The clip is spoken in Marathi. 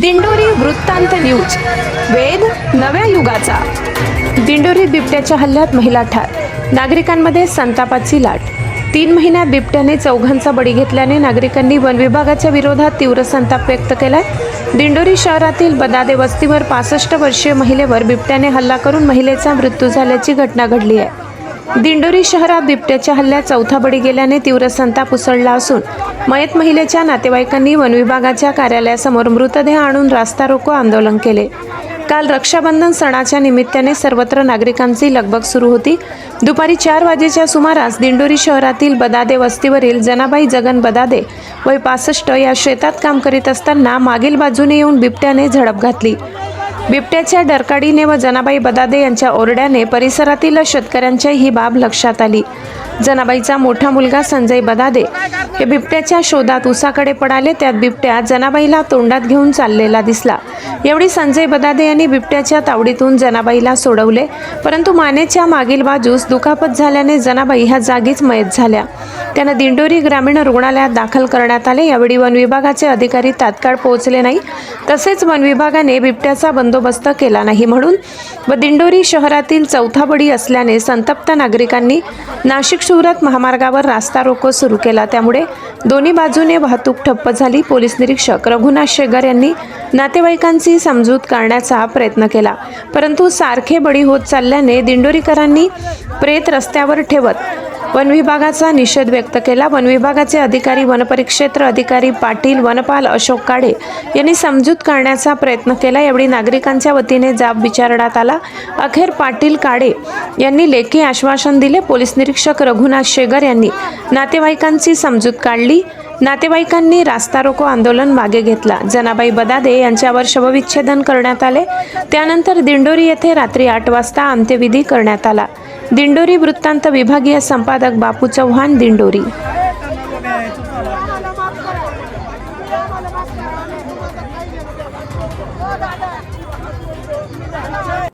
दिंडोरी वृत्तांत न्यूज. वेद नव्या युगाचा. दिंडोरी बिबट्याच्या हल्ल्यात महिला ठार. नागरिकांमध्ये संतापाची लाट. तीन महिन्यात बिबट्याने चौघांचा बळी घेतल्याने नागरिकांनी वन विभागाच्या विरोधात तीव्र संताप व्यक्त केलाय. दिंडोरी शहरातील बदादे वस्तीवर पासष्ट वर्षीय महिलेवर बिबट्याने हल्ला करून महिलेचा मृत्यू झाल्याची घटना घडली आहे. दिंडोरी शहरात बिबट्याच्या हल्ल्यात चौथा बळी गेल्याने तीव्र संताप उसळला असून मयत महिलेच्या नातेवाईकांनी वनविभागाच्या कार्यालयासमोर मृतदेह आणून रास्ता रोको आंदोलन केले. काल रक्षाबंधन सणाच्या निमित्ताने सर्वत्र नागरिकांची लगबग सुरू होती. दुपारी चार वाजेच्या सुमारास दिंडोरी शहरातील बदादे वस्तीवरील जनाबाई जगन बदादे वय पासष्ट या शेतात काम करीत असताना मागील बाजूने येऊन बिबट्याने झडप घातली. बिबट्याच्या डरकाडीने व जनाबाई बदादे यांच्या ओरड्याने परिसरातील शेतकऱ्यांच्या ही बाब लक्षात आली. जनाबाईचा मोठा मुलगा संजय बदादे. हे बिबट्याच्या शोधात उसाकडे पडाले त्यात बिबट्या जनाबाईला तोंडात घेऊन चाललेला दिसला. एवढी संजय बदादे यांनी बिबट्याच्या तावडीतून जनाबाईला सोडवले परंतु मानेच्या मागील बाजूस दुखापत झाल्याने जनाबाई ह्या जागीच मयत झाल्या. त्यांना दिंडोरी ग्रामीण रुग्णालयात दाखल करण्यात आले. यावेळी वन विभागाचे अधिकारी तात्काळ पोहोचले नाही. तसेच वन विभागाने बिबट्याचा बंदोबस्त केला नाही म्हणून व दिंडोरी शहरातील चौथा बडी असल्याने संतप्त नागरिकांनी नाशिक शिवरात महामार्गावर रास्ता रोको सुरू केला. त्यामुळे दोन्ही बाजूने वाहतूक ठप्प झाली. पोलीस निरीक्षक रघुनाथ शेगर यांनी नातेवाईकांची समजूत काढण्याचा प्रयत्न केला. परंतु सारखे बळी होत चालल्याने दिंडोरीकरांनी प्रेत रस्त्यावर ठेवत वन विभागाचा निषेध व्यक्त केला. वन विभागाचे अधिकारी वनपरिक्षेत्र अधिकारी पाटील वनपाल अशोक काळे यांनी समजूत काढण्याचा प्रयत्न केला. यावेळी नागरिकांच्या वतीने जाब विचारण्यात आला. अखेर पाटील काळे यांनी लेखी आश्वासन दिले. पोलीस निरीक्षक रघुनाथ शेगर यांनी नातेवाईकांची समजूत काढली. नातेवाईकांनी रास्ता रोको आंदोलन मागे घेतला. जनाबाई बदादे यांच्यावर शवविच्छेदन करण्यात आले. त्यानंतर दिंडोरी येथे रात्री आठ वाजता अंत्यविधी करण्यात आला. दिंडोरी वृत्तांत विभागीय संपादक बापू चव्हाण दिंडोरी